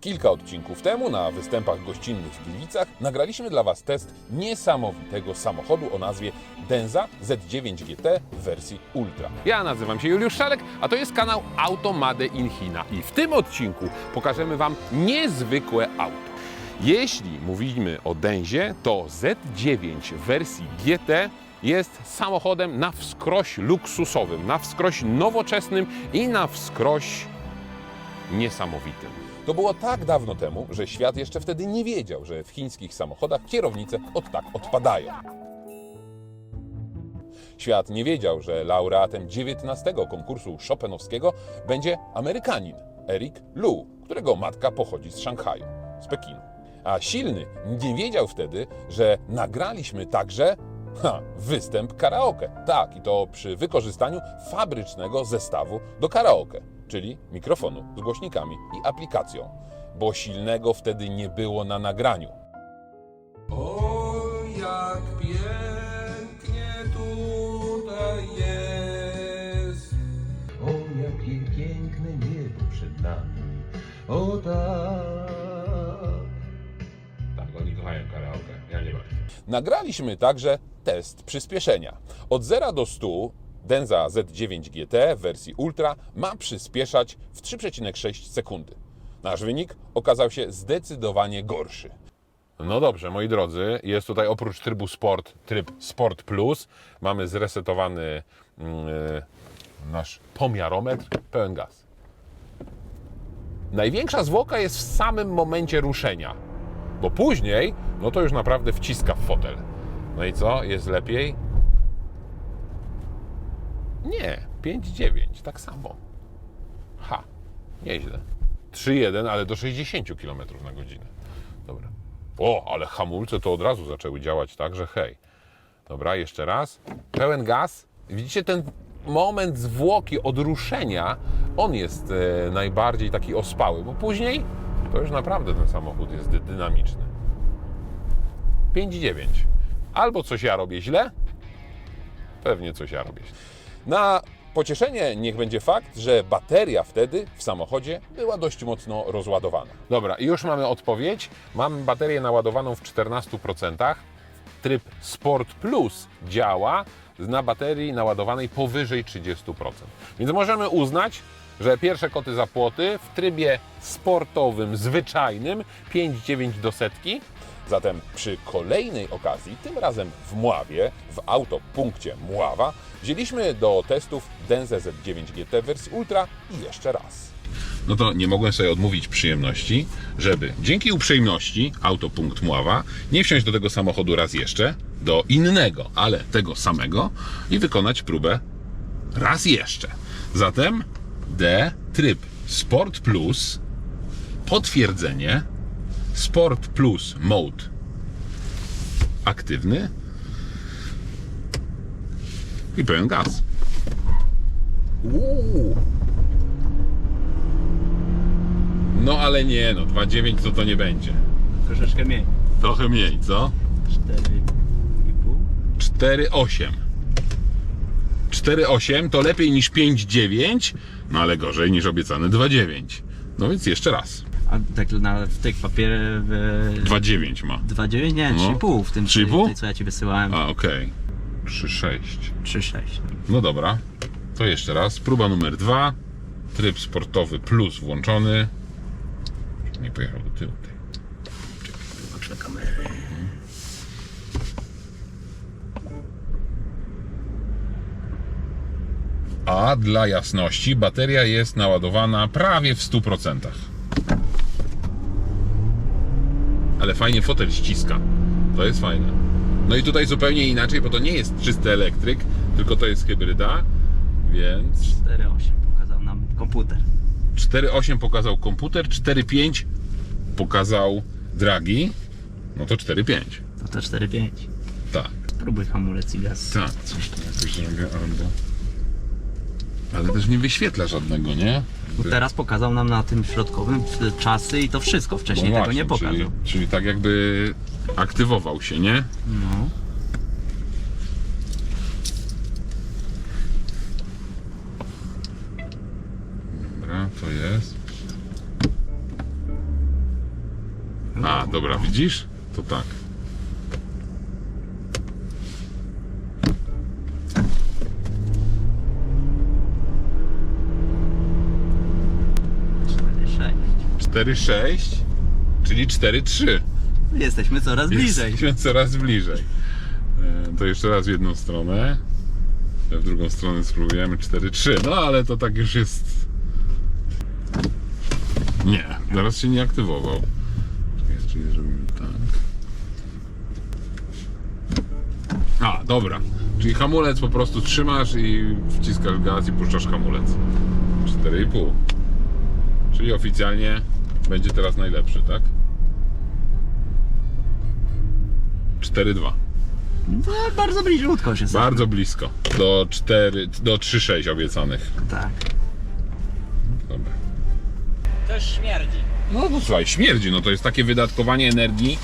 Kilka odcinków temu na występach gościnnych w Gliwicach nagraliśmy dla Was test niesamowitego samochodu o nazwie Denza Z9 GT w wersji Ultra. Ja nazywam się Juliusz Szalek, a to jest kanał Automade in China. I w tym odcinku pokażemy Wam niezwykłe auto. Jeśli mówimy o Denzie, to Z9 w wersji GT jest samochodem na wskroś luksusowym, na wskroś nowoczesnym i na wskroś niesamowitym. To było tak dawno temu, że świat jeszcze wtedy nie wiedział, że w chińskich samochodach kierownice od tak odpadają. Świat nie wiedział, że laureatem 19 konkursu Chopinowskiego będzie Amerykanin Eric Lu, którego matka pochodzi z Szanghaju, z Pekinu. A silny nie wiedział wtedy, że nagraliśmy także ha, występ karaoke. Tak, i to przy wykorzystaniu fabrycznego zestawu do karaoke, czyli mikrofonu z głośnikami i aplikacją, bo silnego wtedy nie było na nagraniu. O, jak pięknie tutaj jest. O, jakie piękne niebo przed nami. O tak. Tak, oni kochają karaoke, ja nie bardzo. Nagraliśmy także test przyspieszenia. Od 0 do 100 Denza Z9 GT w wersji Ultra ma przyspieszać w 3,6 sekundy. Nasz wynik okazał się zdecydowanie gorszy. No dobrze, moi drodzy, jest tutaj oprócz trybu Sport, tryb Sport Plus. Mamy zresetowany mm, nasz pomiarometr, pełen gaz. Największa zwłoka jest w samym momencie ruszenia, bo później, no to już naprawdę wciska w fotel. No i co? Jest lepiej? Nie, 5,9, tak samo. Ha, nieźle. 3,1, ale do 60 km na godzinę. Dobra. O, ale hamulce to od razu zaczęły działać tak, że hej. Dobra, jeszcze raz. Pełen gaz. Widzicie ten moment zwłoki od ruszenia, on jest e, najbardziej taki ospały, bo później to już naprawdę ten samochód jest dy- dynamiczny. 5,9. Albo coś ja robię źle, pewnie coś ja robię źle. Na pocieszenie niech będzie fakt, że bateria wtedy w samochodzie była dość mocno rozładowana. Dobra, i już mamy odpowiedź. Mamy baterię naładowaną w 14%. Tryb Sport Plus działa na baterii naładowanej powyżej 30%. Więc możemy uznać, że pierwsze koty za płoty w trybie sportowym, zwyczajnym 5,9 do setki. Zatem przy kolejnej okazji, tym razem w Mławie, w autopunkcie Mława, wzięliśmy do testów Denze Z9 GT wersji Ultra i jeszcze raz. No to nie mogłem sobie odmówić przyjemności, żeby dzięki uprzejmości Autopunkt Mława nie wsiąść do tego samochodu raz jeszcze, do innego, ale tego samego i wykonać próbę raz jeszcze. Zatem D, tryb Sport Plus, potwierdzenie, Sport Plus Mode aktywny i pełen gaz. Uuu. No ale nie, no 2,9 to to nie będzie. Troszeczkę mniej. Trochę mniej, co? 4,5. 4,8. 4,8 to lepiej niż 5,9, no ale gorzej niż obiecane 2,9. No więc jeszcze raz. A tak na, w tych papierach w 2,9 ma. 2,9? Nie, No. 3,5 w tym 3,5? tej, co ja ci wysyłałem. A, okej. 3,6. 3,6. No dobra, to jeszcze raz. Próba numer dwa. Tryb sportowy plus włączony. Nie pojechał do tyłu. Ty. Patrz na kamerę. A dla jasności, bateria jest naładowana prawie w 100%. Ale fajnie fotel ściska. To jest fajne. No i tutaj zupełnie inaczej, bo to nie jest czysty elektryk, tylko to jest hybryda, więc 4,8 pokazał nam komputer. 4.8 pokazał komputer, 4.5 pokazał dragi, no to 4.5. No to 4,5. Tak, Spróbuj hamulec i gaz. tak, coś tu jakoś zrobię albo... Ale też nie wyświetla żadnego, nie? Bo teraz pokazał nam na tym środkowym czasy i to wszystko. Wcześniej No tego właśnie, nie pokazał. Czyli, czyli tak jakby aktywował się, nie? No. Dobra, to jest. A, dobra, widzisz? To tak. 4,6, czyli 4,3. Jesteśmy coraz bliżej. Jesteśmy coraz bliżej. E, To jeszcze raz w jedną stronę. W drugą stronę spróbujemy 4-3. No ale to tak już jest. Nie, zaraz się nie aktywował. Czekaj, Czyli zrobimy tak. A, dobra. Czyli hamulec po prostu trzymasz i wciskasz gaz i puszczasz hamulec. 4,5. Czyli oficjalnie będzie teraz najlepszy, tak? 4-2. No, bardzo bliziutko się sam. Bardzo blisko. Do 4, do 3-6 obiecanych. Tak. Dobra. Też śmierdzi. No to słuchaj, śmierdzi. No to jest takie wydatkowanie energii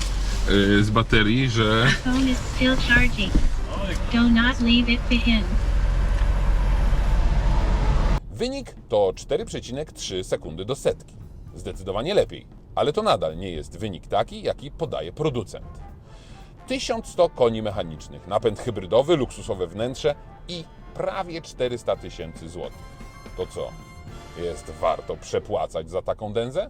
yy, z baterii, że phone is still charging. Do not leave it behind. wynik to 4,3 sekundy do setki. Zdecydowanie lepiej, ale to nadal nie jest wynik taki, jaki podaje producent. 1100 koni mechanicznych, napęd hybrydowy, luksusowe wnętrze i prawie 400 tysięcy złotych. To co? Jest warto przepłacać za taką dęzę?